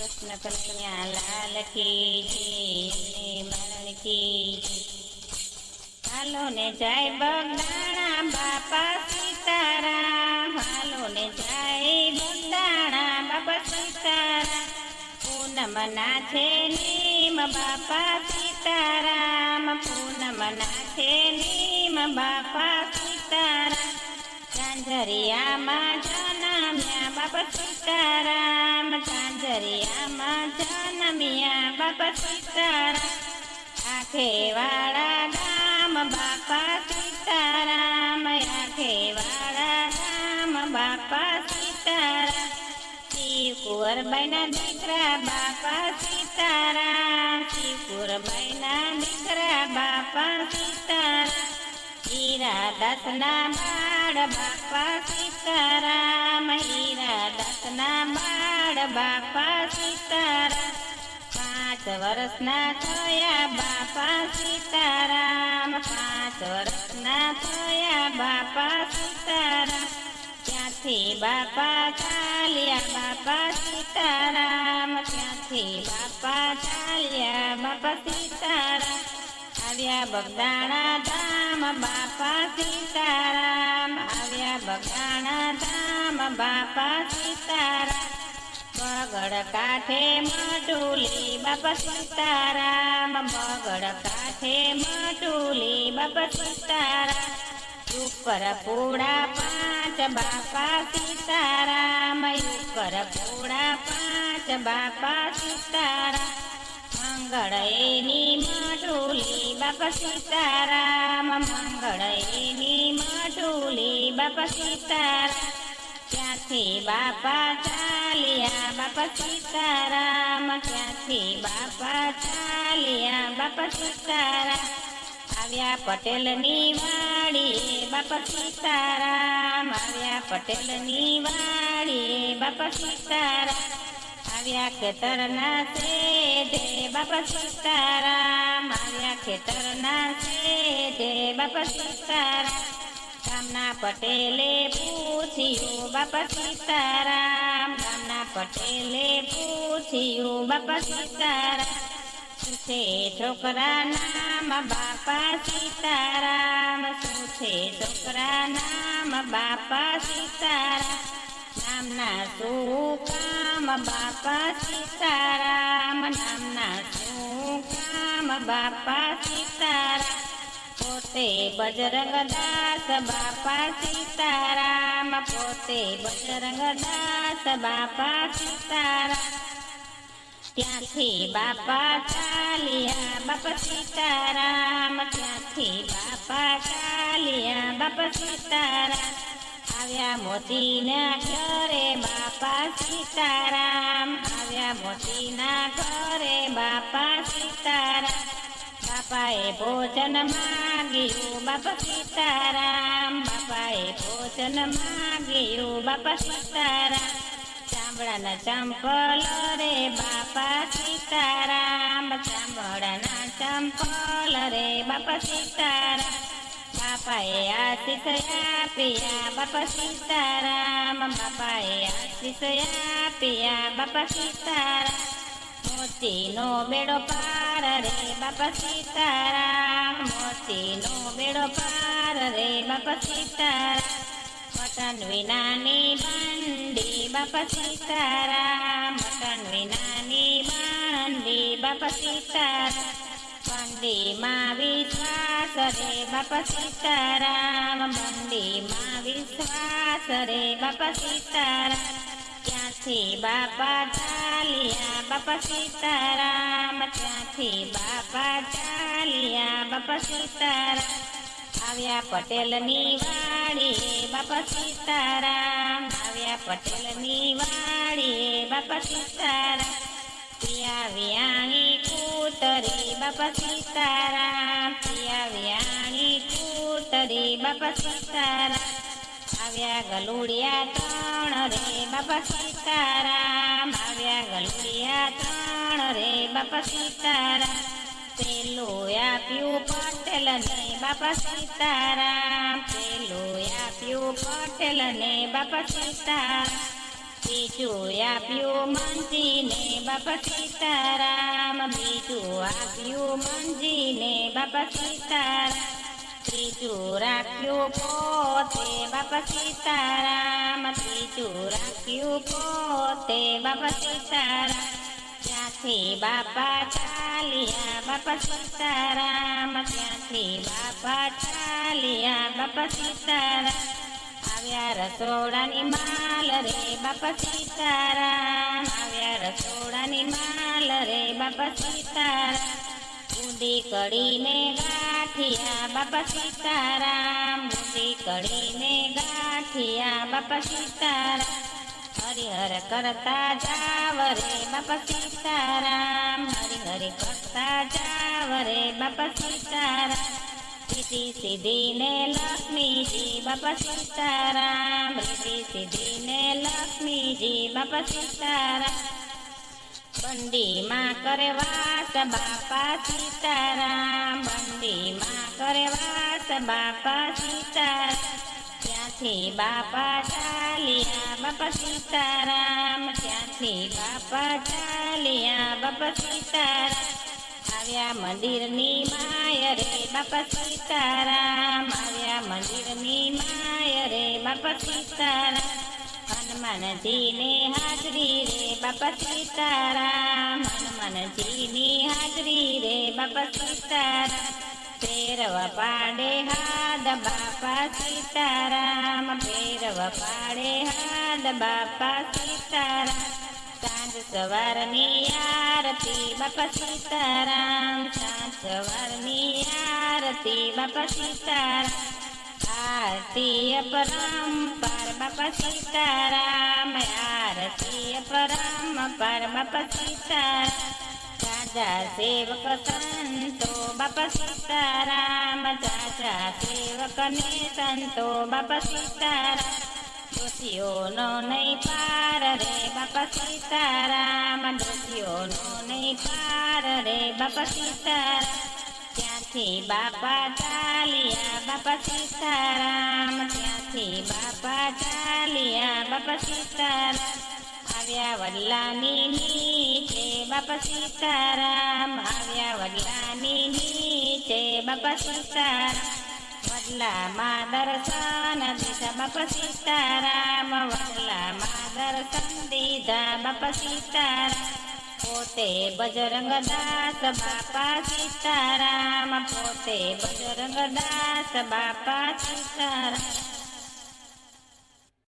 કૃષ્ણ કનૈયા, લાલ કી જય મરણ કી હાલો ને જય બગદાણા, બાપા સીતારામ. હાલો ને જય બગદાણા, બાપા સીતારામ. પૂનમ ના છે નીમ, બાપા સીતારામ. પૂનમ ના છે નીમ, બાપા સીતારામ. ઝાંઝરિયામાં જનમ્યા, બાપા સીતારામ. ઝાંઝરિયામાં જનમ્યા બાપા સીતારામ આખે વાળા ગામ બાપા સીતારામ આખે વાળા ગામ બાપા સીતારામ શિવ કુંવરબાઈના દીકરા બાપા સીતારામ શિવ કુંવરબાઈના દીકરા બાપા સીતારામ હીરા દસના બાળ બાપા સીતારામ હીરા દસના બાળ બાપા સીતારા પાંચ વર્ષના થયા બાપા સીતારામ. પાંચ વર્ષના થયા બાપા સીતારામ. ત્યાંથી બાપા ચાલ્યા બાપા સીતારામ? ત્યાંથી બાપા ચાલ્યા બાપા સીતારામ? આવ્યા બગદાણા ધામ બાપા સીતારામ. આવ્યા બગદાણા ધામ બાપા સીતારામ. બગડ કાંઠે મટુલી બાપા સીતારામ, મગળ કાંઠે મટુલી બાપા સીતારામ. ઉપર પૂડા પાંચ, બાપા સીતારામ. ઉપર પૂડા પાંચ, બાપા સીતારામ. મંગળ એની મટુલી બાપા સીતારામ. મંગળ એની મટુલી બાપા સીતારામ. ત્યાંથી બાપા ચાલ્યા બાપા સીતારામ ત્યાંથી બાપા ચાલ્યા? બાપા સીતારામ, આવ્યા પટેલની વાડી બાપા સીતારામ, આવ્યા પટેલની વાડી બાપા સીતારામ, આવ્યા ખેતરના સેજે બાપા સીતારામ, આવ્યા ખેતરના સેજે બાપા સીતારામ, ગામના પટેલે પૂછ્યું, બાપા સીતારામ પટેલે પૂછ્યું, બાપા સીતારામ શું છે છોકરા નામ? બાપા સીતારામ, શું છે છોકરા નામ? બાપા સીતારામ, નામના શું કામ? બાપા સીતારામ, નામના શું કામ? બાપા સીતારામ પોતે બજરંગ દાસ બાપા સીતારામ. પોતે બજરંગ દાસ બાપા સીતારામ. ત્યાંથી બાપા ચાલ્યા, બાપા સીતારામ. ત્યાંથી બાપા ચાલ્યા, બાપા સીતારામ. આવ્યા મોતીના ઘરે, બાપા સીતારામ. આવ્યા મોતીના ઘરે, બાપા સીતારામ. બાપાએ ભોજન માંગ્યું, બાપા સીતારામ. બાપાએ ભોજન માંગ્યું, બાપા સીતારામ. ચામડાના ચંપલો રે, બાપા સીતારામ. ચામડાના ચંપલ રે, બાપા સીતારામ. બાપાએ આશીષ આપ્યા, બાપા સીતારામ. બાપાએ આશીષ આપ્યા, બાપા સીતારામ. મોતીનો બેડો પાર રે બાપા સીતારામ. મોતીનો બેડો પાર રે બાપા સીતારામ. મટન વિનાની બંડી બાપા સીતારામ. મટન વિનાની બંડી બાપા સીતારામ. બંડીમાં વિશ્વાસ રે બાપા સીતારામ. બંડીમાં વિશ્વાસ રે બાપા સીતારામ. ત્યાંથી બાપા ચાલ્યા બાપા સીતારામ. ત્યાંથી બાપા ચાલ્યા બાપા સીતારામ. આવ્યા પટેલની વાડી બાપા સીતારામ. આવ્યા પટેલની વાડી બાપા સીતારામ. પિયા વ્યાણી કૂતરી, બાપા સીતારામ. પિયા વ્યાણી કૂતરી, બાપા સીતારામ. આવ્યા ગલુડિયા ત્રણ રે બાપા સીતારામ આવ્યા ગલુડિયા ત્રણ રે બાપા સીતારામ પેલું આપ્યું પટેલ ને બાપા સીતારામ પેલું આપ્યું પટેલ ને બાપા સીતારામ બીજું આપ્યું મંજીને બાપા સીતારામ બીજું આપ્યું મંજીને બાપા સીતારામ ત્રીજું રાખ્યું પોતે, બાપા સીતારામ. ત્રીજું રાખ્યું પોતે, બાપા સીતારામ. ત્યાંથી બાપા ચાલ્યા, બાપા સીતારામ. ત્યાંથી બાપા ચાલ્યા, બાપા સીતારામ. આવ્યા રસોડાની માલ રે, બાપા સીતારામ. આવ્યા રસોડાની માલ રે, બાપા સીતારામ. ઊંડી કડીને ગાંઠિયા, બાપા સીતારામ. ઊંડી કડીને ગાંઠિયા, બાપા સીતારામ. હરિહર કરતા જાવ રે બાપા સીતારામ. હરિહર કરતા જાવ રે બાપા સીતારામ. રીતિ સીધી ને લક્ષ્મીજી, બાપા સીતારામ. રીતિ સીધી ને લક્ષ્મીજી, બાપા સીતારામ. બંડીમાં કરે વાસ બાપા સીતારામ બંડીમાં કરે વાસ બાપા સીતારામ, ત્યાંથી બાપા ચાલ્યા બાપા સીતારામ ત્યાંથી બાપા ચાલ્યા બાપા સીતારામ આવ્યા મંદિરની માય રે બાપા સીતારામ, આવ્યા મંદિરની માય રે બાપા સીતારામ. હનુમાનજીને હાજરી રે બાપા સીતારામ. હનુમાનજીની હાજરી રે બાપા સીતારામ. ભૈરવ પાડે હાદ બાપા સીતારામ. ભૈરવ પાડે હાદ બાપા સીતારામ. સાંજ સવારની આરતી બાપા સીતારામ. સાંજ સવારની આરતી બાપા સીતારામ. આરતી અપરંપાર બાપા સીતારામ. આરતી પરમ પરમ પસીતા રાજા સેવક સંતો બાપ સીતારામ રાજા સેવક ને સંતો બાપ સીતારામ દોષીઓનો નહીં પાર રે બાપ સીતારામ દોષીઓનો નહીં પાર રે બાપ સીતારામ ત્યાંથી બાપા ચાલ્યા બાપા સીતારામ ત્યાંથી બાપા ચાલ્યા બાપા સીતારામ આવ્યા વડલાની નીચે બાપા સીતારામ આવ્યા વડલાની નીચે બાપા સીતારામ. વડલામાં દર્શન દીધા બાપા સીતારામ, વડલામાં દર્શન દીધા બાપા સીતારામ. પોતે બજરંગ દાસ બાપા સીતારામ, પોતે બજરંગ દાસ બાપા સીતારામ.